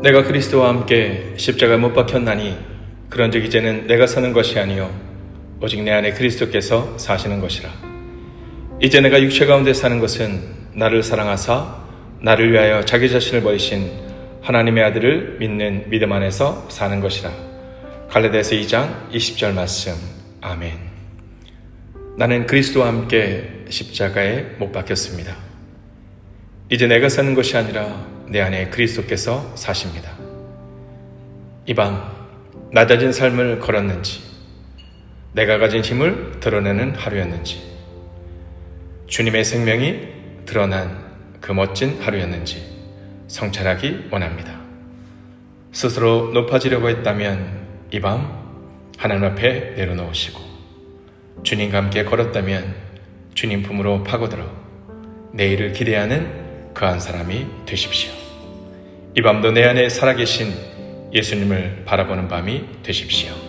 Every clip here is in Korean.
내가 그리스도와 함께 십자가 못 박혔나니 그런즉 이제는 내가 사는 것이 아니요 오직 내 안에 그리스도께서 사시는 것이라. 이제 내가 육체 가운데 사는 것은 나를 사랑하사 나를 위하여 자기 자신을 버리신 하나님의 아들을 믿는 믿음 안에서 사는 것이라. 갈라디아서 2장 20절 말씀. 아멘. 나는 그리스도와 함께 십자가에 못 박혔습니다. 이제 내가 사는 것이 아니라 내 안에 그리스도께서 사십니다. 이 밤 낮아진 삶을 걸었는지 내가 가진 힘을 드러내는 하루였는지 주님의 생명이 드러난 그 멋진 하루였는지 성찰하기 원합니다. 스스로 높아지려고 했다면 이 밤 하나님 앞에 내려놓으시고 주님과 함께 걸었다면 주님 품으로 파고들어 내일을 기대하는 그한 사람이 되십시오. 이 밤도 내 안에 살아계신 예수님을 바라보는 밤이 되십시오.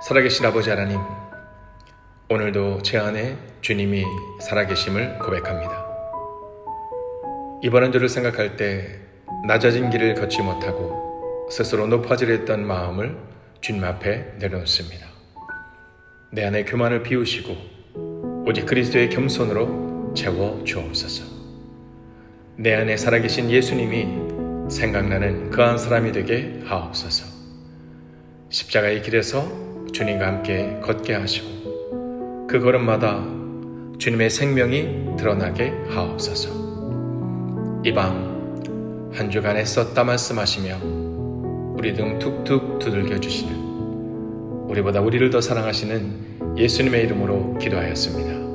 살아계신 아버지 하나님, 오늘도 제 안에 주님이 살아계심을 고백합니다. 이번 한 주를 생각할 때 낮아진 길을 걷지 못하고 스스로 높아지려 했던 마음을 주님 앞에 내려놓습니다. 내 안에 교만을 비우시고 오직 그리스도의 겸손으로 채워 주옵소서. 내 안에 살아계신 예수님이 생각나는 그한 사람이 되게 하옵소서. 십자가의 길에서 주님과 함께 걷게 하시고 그 걸음마다 주님의 생명이 드러나게 하옵소서. 이 밤 한 주간에 썼다 말씀하시며 우리 등 툭툭 두들겨 주시는 우리보다 우리를 더 사랑하시는 예수님의 이름으로 기도하였습니다.